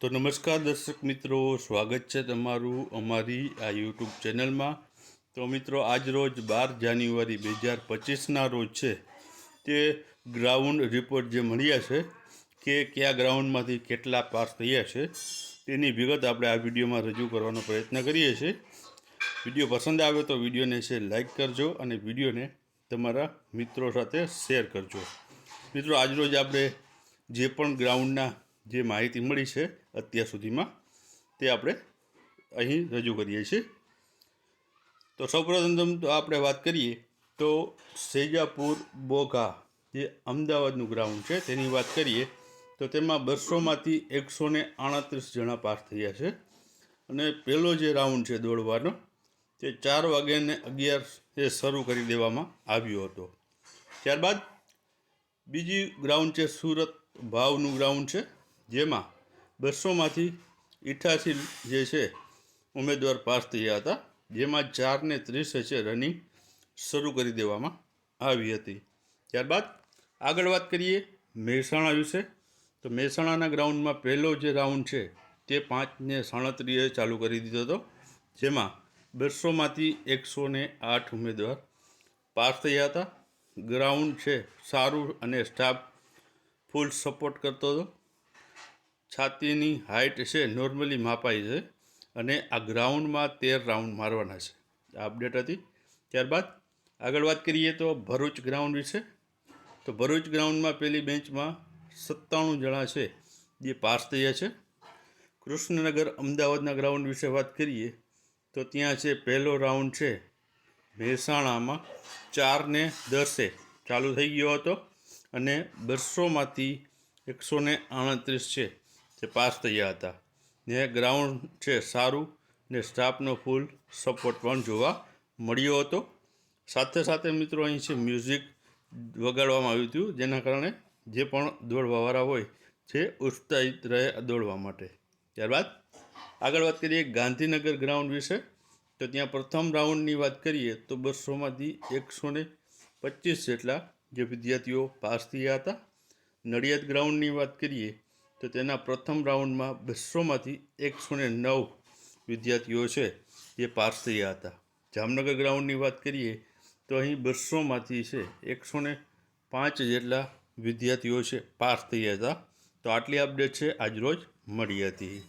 તો નમસ્કાર દર્શક મિત્રો, સ્વાગત છે તમારું અમારી આ યુટ્યુબ ચેનલમાં. તો મિત્રો, આજ રોજ બાર જાન્યુઆરી બે હજાર પચીસના રોજ છે તે ગ્રાઉન્ડ રિપોર્ટ જે મળ્યા છે કે કયા ગ્રાઉન્ડમાંથી કેટલા પાસ થયા છે તેની વિગત આપણે આ વિડીયોમાં રજૂ કરવાનો પ્રયત્ન કરીએ છીએ. વીડિયો પસંદ આવે તો વિડીયોને છે લાઇક કરજો અને વિડીયોને તમારા મિત્રો સાથે શેર કરજો. મિત્રો આજરોજ આપણે જે પણ ગ્રાઉન્ડના જે માહિતી મળી છે અત્યાર સુધીમાં, તે આપણે અહીં રજૂ કરીએ છીએ. તો સૌપ્રથમ આપણે વાત કરીએ તો સેજાપુર બોઘા, જે અમદાવાદનું ગ્રાઉન્ડ છે, તેની વાત કરીએ તો તેમાં બસોમાંથી એકસો ને આડત્રીસ જણા પાસ થયા છે. અને પહેલો જે રાઉન્ડ છે દોડવાનો, તે ચાર વાગ્યાને અગિયાર એ શરૂ કરી દેવામાં આવ્યો હતો. ત્યારબાદ બીજી ગ્રાઉન્ડ છે સુરત ભાવનું ગ્રાઉન્ડ છે. જેમાં બસોમાંથી ઇઠ્યાસી જે છે ઉમેદવાર પાસ થયા હતા, જેમાં ચારને ત્રીસ છે રનિંગ શરૂ કરી દેવામાં આવી હતી. ત્યારબાદ આગળ વાત કરીએ મહેસાણા વિશે. તો મહેસાણાના ગ્રાઉન્ડમાં પહેલો જે રાઉન્ડ છે તે પાંચને સાડત્રીસે ચાલુ કરી દીધો હતો, જેમાં બસોમાંથી એકસો ને આઠ ઉમેદવાર પાસ થયા હતા. ગ્રાઉન્ડ છે સારું અને સ્ટાફ ફૂલ સપોર્ટ કરતો હતો. છાતીની હાઇટ છે, નોર્મલી માપાઈ છે અને આ ગ્રાઉન્ડમાં તેર રાઉન્ડ મારવાના છે. આ અપડેટ હતી. ત્યારબાદ આગળ વાત કરીએ તો ભરૂચ ગ્રાઉન્ડ વિશે. તો ભરૂચ ગ્રાઉન્ડમાં પેલી બેન્ચમાં સત્તાણું જણા છે, જે પાસ થયા છે. કૃષ્ણનગર અમદાવાદના ગ્રાઉન્ડ વિશે વાત કરીએ તો ત્યાં છે પહેલો રાઉન્ડ છે મહેસાણામાં ચારને દસે ચાલુ થઈ ગયો હતો અને બસોમાંથી એકસો ને આડત્રીસ છે. તે પાસ થયા હતા. ને ગ્રાઉન્ડ છે સારું ને સ્ટાફનો ફૂલ સપોર્ટ પણ જોવા મળ્યો હતો. સાથે સાથે મિત્રો અહીં છે મ્યુઝિક વગાડવામાં આવ્યું હતું, જેના કારણે જે પણ દોડવાવાળા હોય છે ઉત્સાહિત રહે દોડવા માટે. ત્યારબાદ આગળ વાત કરીએ ગાંધીનગર ગ્રાઉન્ડ વિશે. તો ત્યાં પ્રથમ રાઉન્ડની વાત કરીએ તો બસોમાંથી એકસો ને પચીસ જેટલા જે વિદ્યાર્થીઓ પાસ થયા હતા. નડિયાદ ગ્રાઉન્ડની વાત કરીએ તો તેના પ્રથમ રાઉન્ડમાં બસોમાંથી એકસો ને નવ વિદ્યાર્થીઓ છે જે પાસ થયા હતા. જામનગર ગ્રાઉન્ડની વાત કરીએ તો અહીં બસોમાંથી છે એકસો ને પાંચ જેટલા વિદ્યાર્થીઓ છે પાસ થયા હતા. તો આટલી અપડેટ છે આજરોજ મળી હતી.